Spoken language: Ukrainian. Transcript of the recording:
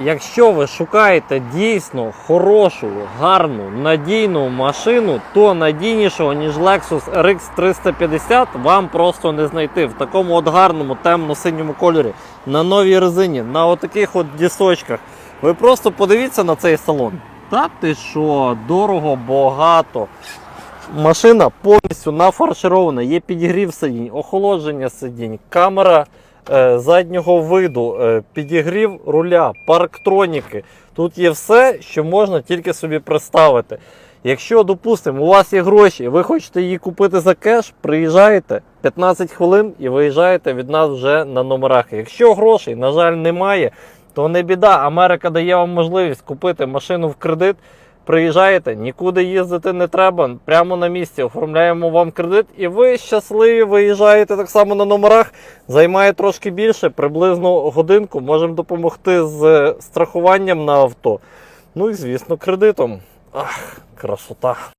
якщо ви шукаєте дійсно хорошу, гарну, надійну машину, то надійнішого, ніж Lexus RX 350, вам просто не знайти. В такому от гарному темно-синьому кольорі, на новій резині, на отаких от дісочках. Ви просто подивіться на цей салон. Та ти що, дорого, багато. Машина повністю нафарширована, є підігрів сидінь, охолодження сидінь, камера заднього виду, е, підігрів руля, парктроніки. Тут є все, що можна тільки собі представити. Якщо, допустимо, у вас є гроші ви хочете її купити за кеш, приїжджаєте 15 хвилин і виїжджаєте від нас вже на номерах. Якщо грошей, на жаль, немає, то не біда. Америка дає вам можливість купити машину в кредит. Приїжджаєте, нікуди їздити не треба. Прямо на місці оформляємо вам кредит, і ви щасливі виїжджаєте так само на номерах. Займає трошки більше, приблизно годинку. Можемо допомогти з страхуванням на авто. Ну і звісно, кредитом. Ах, красота.